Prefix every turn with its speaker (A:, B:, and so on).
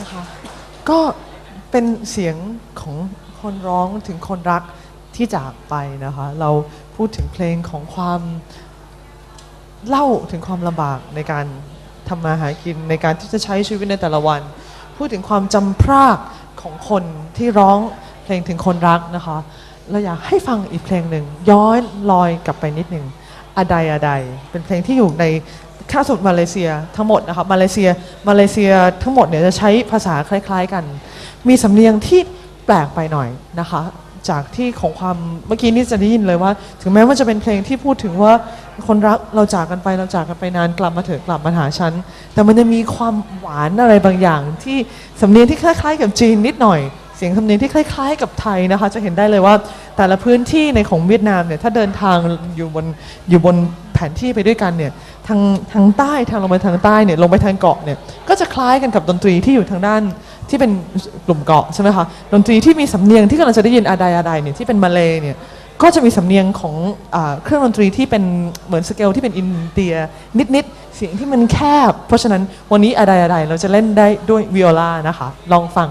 A: นะคะก็เป็นเสียงของคนร้องถึงคนรักที่จากไปนะคะเราพูดถึงเพลงของความเล่าถึงความลำบากในการทำมาหากินในการที่จะใช้ชีวิตในแต่ละวัน พูดถึงความจำพรากของคนที่ร้องเพลงถึงคนรักนะคะเราอยากให้ฟังอีกเพลงหนึ่งย้อนลอยกลับไปนิดหนึ่งอดายอดายเป็นเพลงที่อยู่ใน ข้าสุดมาเลเซียทั้งหมดนะคะมาเลเซียมาเลเซียทั้งหมดเนี่ยจะใช้ภาษาคล้าย ๆ กัน มีสำเนียงที่แปลกไปหน่อยนะคะ จากที่ของความเมื่อกี้นี่จะได้ยินเลยว่า ถึงแม้ว่าจะเป็นเพลงที่พูดถึงว่าคนรักเราจากกันไปเราจากกันไปนานกลับมาเถอะกลับมาหาฉันแต่มันจะมีความหวานอะไรบางอย่าง ที่สำเนียงที่คล้าย ๆ กับจีนนิดหน่อยเสียงสำเนียงที่คล้าย ๆ กับไทยนะคะ จะเห็นได้เลยว่าแต่ละพื้นที่ในของเวียดนามเนี่ยถ้าเดินทางอยู่บนอยู่บน แผนที่ไปด้วยกันเนี่ยทางทางใต้ทางลงไปทางใต้เนี่ยลงไปทางเกาะเนี่ยก็จะคล้ายกันกับดนตรีที่อยู่ทางด้านที่เป็นกลุ่มเกาะใช่ไหมคะดนตรีที่มีสำเนียงที่กำลังจะได้ยินอาดายอาดายเนี่ยที่เป็นมาเลยเนี่ยก็จะมีสำเนียงของอเครื่องดนตรีที่เป็นเหมือนสเกลที่เป็นอินเดียนิดๆเสียงที่มันแคบ เพราะฉะนั้นวันนี้อาดายอาดายเราจะเล่นได้ด้วยวิโอลานะคะลองฟัง